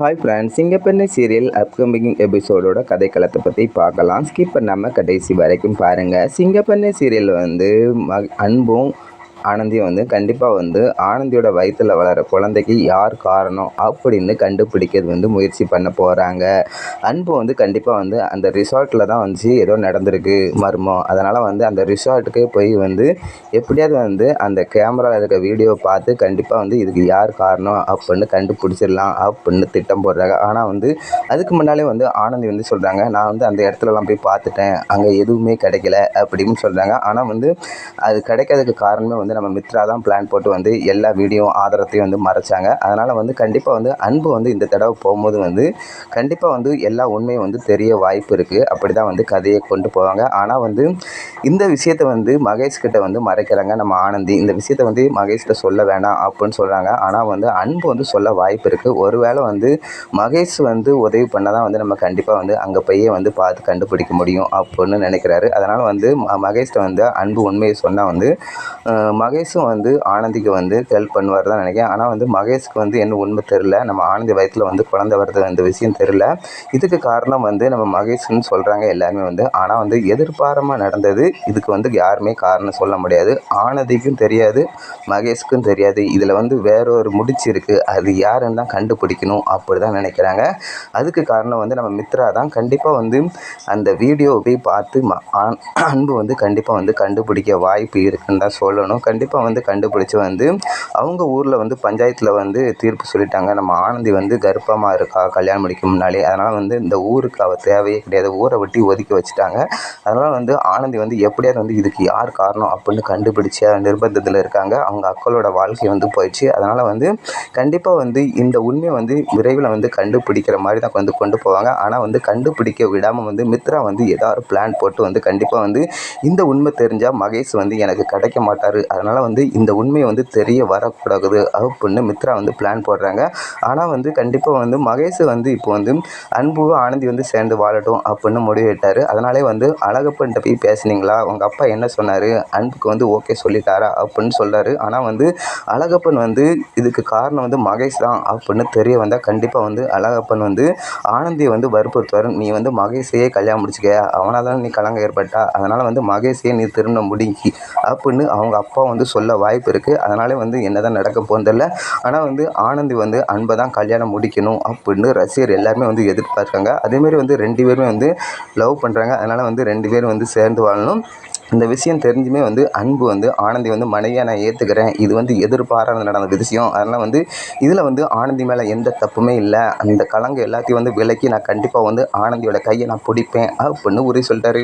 Hi friends சிங்கப்பெண்ணை serial upcoming எபிசோடோட கதைக்களத்தை பற்றி பார்க்கலாம். ஸ்கிப் பண்ணாமல் கடைசி வரைக்கும் பாருங்கள் சிங்கப்பெண்ணை சீரியல் வந்து ம அன்பும் ஆனந்தியும் வந்து கண்டிப்பாக வந்து ஆனந்தியோட வயிற்றில் வளர குழந்தைக்கு யார் காரணம் அப்படின்னு கண்டுபிடிக்கிறது வந்து முயற்சி பண்ண போகிறாங்க அன்பு வந்து கண்டிப்பாக வந்து அந்த ரிசார்ட்டில் தான் வந்து ஏதோ நடந்திருக்கு மர்மம். அதனால் வந்து அந்த ரிசார்ட்டுக்கே போய் வந்து எப்படியாவது வந்து அந்த கேமராவில் இருக்க வீடியோ பார்த்து கண்டிப்பாக வந்து இதுக்கு யார் காரணம் அப்படின்னு கண்டுபிடிச்சிடலாம் அப்படின்னு திட்டம் போடுறாங்க. ஆனால் வந்து அதுக்கு முன்னாலே வந்து ஆனந்தி வந்து சொல்கிறாங்க நான் வந்து அந்த இடத்துலலாம் போய் பார்த்துட்டேன். அங்கே எதுவுமே கிடைக்கல அப்படின்னு சொல்கிறாங்க ஆனால் வந்து அது கிடைக்காததுக்கு காரணமே வந்து நம்ம மித்ரா தான் பிளான் போட்டு வந்து எல்லா வீடியோ ஆதாரத்தையும் வந்து மறைச்சாங்க. அதனால் வந்து கண்டிப்பாக வந்து அன்பு வந்து இந்த தடவை போகும்போது வந்து கண்டிப்பாக வந்து எல்லா உண்மையும் வந்து தெரிய வாய்ப்பு இருக்குது அப்படி தான் வந்து கதையை கொண்டு போவாங்க. ஆனால் வந்து இந்த விஷயத்தை வந்து மகேஷ் கிட்ட வந்து மறைக்கிறாங்க. நம்ம ஆனந்தி இந்த விஷயத்தை வந்து மகேஷ்கிட்ட சொல்ல வேணாம் அப்படின்னு சொல்கிறாங்க ஆனால் வந்து அன்பு வந்து சொல்ல வாய்ப்பு இருக்குது ஒருவேளை வந்து மகேஷ் வந்து உதவி பண்ணால் தான் வந்து நம்ம கண்டிப்பாக வந்து அங்கே போய் வந்து பார்த்து கண்டுபிடிக்க முடியும் அப்படின்னு நினைக்கிறாரு. அதனால் வந்து ம மகேஷ்கிட்ட வந்து அன்பு உண்மையை சொன்னால் வந்து மகேஷும் வந்து ஆனந்திக்கு வந்து ஹெல்ப் பண்ணுவார் தான் நினைக்கிறேன். ஆனால் வந்து மகேஷ்க்கு வந்து என்ன உண்மை தெரில நம்ம ஆனந்தி வயத்தில் வந்து குழந்தை வர்றது அந்த விஷயம் தெரில இதுக்கு காரணம் வந்து நம்ம மகேஷ்னு சொல்கிறாங்க எல்லாருமே வந்து. ஆனால் வந்து எதிர்பாரமாக நடந்தது இதுக்கு வந்து யாருமே காரணம் சொல்ல முடியாது. ஆனந்திக்கும் தெரியாது மகேஷ்க்கும் தெரியாது. இதில் வந்து வேற ஒரு முடிச்சு இருக்குது அது யாருன்னு தான் கண்டுபிடிக்கணும் அப்படி தான் நினைக்கிறாங்க. அதுக்கு காரணம் வந்து நம்ம மித்ரா தான். கண்டிப்பாக வந்து அந்த வீடியோவை போய் பார்த்து ம- ஆன்- அன்பு வந்து கண்டிப்பாக வந்து கண்டுபிடிக்க வாய்ப்பு இருக்குன்னு தான் சொல்லணும். கண்டிப்பாக வந்து கண்டுபிடிச்சி வந்து அவங்க ஊரில் வந்து பஞ்சாயத்தில் வந்து தீர்ப்பு சொல்லிட்டாங்க. நம்ம ஆனந்தி வந்து கர்ப்பமாக இருக்கா? கல்யாணம் முடிக்க முன்னாலே. அதனால் வந்து இந்த ஊருக்கு அவள் தேவையே கிடையாது. ஊரை விட்டு ஒதுக்கி வச்சுட்டாங்க. அதனால் வந்து ஆனந்தி வந்து எப்படியாவது வந்து இதுக்கு யார் காரணம் அப்படின்னு கண்டுபிடிச்சி நிர்பந்தத்தில் இருக்காங்க. அவங்க அக்களோட வாழ்க்கை வந்து போயிடுச்சு. அதனால் வந்து கண்டிப்பாக வந்து இந்த உண்மையை வந்து விரைவில் வந்து கண்டுபிடிக்கிற மாதிரி தான் வந்து கொண்டு போவாங்க. ஆனால் வந்து கண்டுபிடிக்க விடாமல் வந்து மித்ரா வந்து ஏதாவது பிளான் போட்டு வந்து கண்டிப்பாக வந்து இந்த உண்மை தெரிஞ்சால் மகேஷ் வந்து எனக்கு கிடைக்க மாட்டார் அதனால் வந்து இந்த உண்மையை வந்து தெரிய வரக்கூடாது அப்படின்னு மித்ரா வந்து பிளான் போடுறாங்க. ஆனால் வந்து கண்டிப்பாக வந்து மகேஷ் வந்து இப்போ வந்து அன்பு ஆனந்தி வந்து சேர்ந்து வாழட்டும் அப்படின்னு முடிவெட்டார். அதனாலே வந்து அழகப்பன்ட்ட போய் பேசுனீங்களா? உங்கள் அப்பா என்ன சொன்னார்? அன்புக்கு வந்து ஓகே சொல்லிட்டாரா? அப்படின்னு சொல்கிறாரு ஆனால் வந்து அழகப்பன் வந்து இதுக்கு காரணம் வந்து மகேஷ் தான் அப்படின்னு தெரிய வந்தால் கண்டிப்பாக வந்து அழகப்பன் வந்து ஆனந்தியை வந்து வற்புறுத்துவார். நீ வந்து மகேஷையே கல்யாணம் முடிச்சுக்க. அவனால் தான் நீ கலங்க ஏற்பட்டா. அதனால் வந்து மகேஷையே நீ திரும்ப முடிங்கி அப்படின்னு அவங்க அப்பா வந்து சொல்ல வாய்ப்பு இருக்குது அதனாலே வந்து என்ன தான் நடக்க போகிறதில்ல ஆனால் வந்து ஆனந்தி வந்து அன்பை தான் கல்யாணம் முடிக்கணும் அப்படின்னு ரசிகர் எல்லாருமே வந்து எதிர்பார்க்காங்க. அதேமாரி வந்து ரெண்டு பேருமே வந்து லவ் பண்ணுறாங்க அதனால் வந்து ரெண்டு பேரும் வந்து சேர்ந்து வாழணும். இந்த விஷயம் தெரிஞ்சுமே வந்து அன்பு வந்து ஆனந்தி வந்து மனைவியாக நான் ஏற்றுக்கிறேன் இது வந்து எதிர்பாராத நடந்த விஷயம். அதனால் வந்து இதில் வந்து ஆனந்தி மேலே எந்த தப்புமே இல்லை. அந்த கலங்கு எல்லாத்தையும் வந்து விலக்கி நான் கண்டிப்பாக வந்து ஆனந்தியோட கையை நான் பிடிப்பேன் அப்படின்னு உறுதி சொல்லிட்டாரு.